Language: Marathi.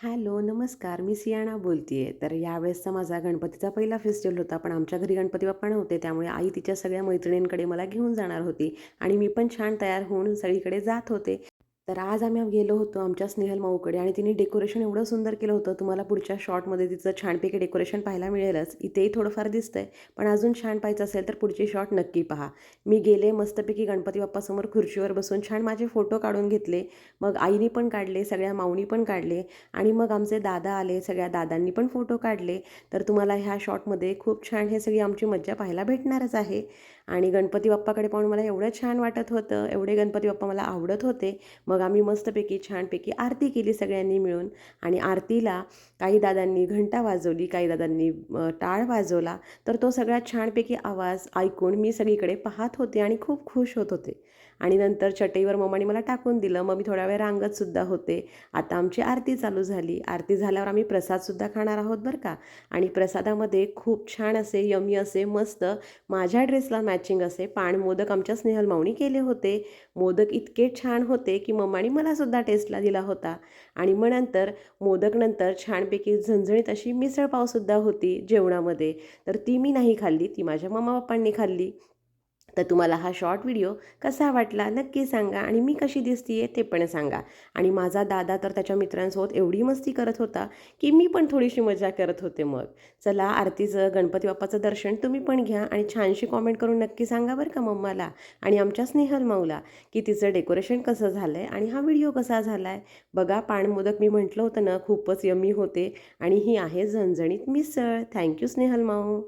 हॅलो, नमस्कार. मी सियाना बोलते आहे. तर यावेळेसचा माझा गणपतीचा पहिला फेस्टिवल होता. पण आमच्या घरी गणपती बाप्पा नव्हते. त्यामुळे आई तिच्या सगळ्या मैत्रिणींकडे मला घेऊन जाणार होती आणि मी पण छान तयार होऊन सगळीकडे जात होते. तर आज आम्ही गेलो होतो आमच्या स्नेहल माऊकडे आणि तिने डेकोरेशन एवढं सुंदर केलं होतं. तुम्हाला पुढच्या शॉटमध्ये तिचं छानपैकी डेकोरेशन पाहायला मिळेलच. इथेही थोडंफार दिसतंय. पण अजून छान पाहायचं असेल तर पुढची शॉट नक्की पहा. मी गेले मस्तपैकी गणपती बाप्पासमोर खुर्चीवर बसून छान माझे फोटो काढून घेतले. मग आईनी पण काढले, सगळ्या माऊनी पण काढले आणि मग आमचे दादा आले. सगळ्या दादांनी पण फोटो काढले. तर तुम्हाला ह्या शॉटमध्ये खूप छान हे सगळी आमची मज्जा पाहायला भेटणारच आहे. आणि गणपती बाप्पाकडे पाहून मला एवढं छान वाटत होतं. एवढे गणपती बाप्पा मला आवडत होते. मग मग आम्ही मस्तपैकी छानपैकी आरती केली सगळ्यांनी मिळून आणि आरतीला काही दादांनी घंटा वाजवली, काही दादांनी टाळ वाजवला. तर तो सगळा छानपैकी आवाज ऐकून मी सगळीकडे पाहत होते आणि खूप खुश होत होते. आणि नंतर चटईवर मम्माने मला टाकून दिलं. मग मी थोडा वेळ रांगतसुद्धा होते. आता आमची आरती चालू झाली. आरती झाल्यावर आम्ही प्रसादसुद्धा खाणार आहोत बरं का. आणि प्रसादामध्ये खूप छान असे यमी असे मस्त माझ्या ड्रेसला मॅचिंग असे पान मोदक आमच्या स्नेहल माऊनी केले होते. मोदक इतके छान होते की मम्मानी मलासुद्धा टेस्टला दिला होता. आणि मग नंतर मोदकनंतर छानपैकी झणझणीत अशी मिसळपावसुद्धा होती जेवणामध्ये. तर ती मी नाही खाल्ली. ती माझ्या मम्मा-पप्पांनी खाल्ली. तर तुम्हाला हा शॉर्ट व्हिडिओ कसा वाटला नक्की सांगा आणि मी कशी दिसतीये ते पण सांगा. आणि माझा दादा तर त्याच्या मित्रांसोबत एवढी मस्ती करत होता की मी पण थोडीशी मजा करत होते मग. चला आरतीचं गणपती बाप्पाचं दर्शन तुम्ही पण घ्या आणि छानशी कॉमेंट करून नक्की सांगा बरं का मम्माला आणि आमच्या स्नेहल माऊला की तिचं डेकोरेशन कसं झालं आहे आणि हा व्हिडिओ कसा झाला आहे बघा पाणमोदक मी म्हटलं होतं ना खूपच यम्मी होते आणि ही आहे झणझणीत मिसळ. थँक्यू स्नेहल माऊ.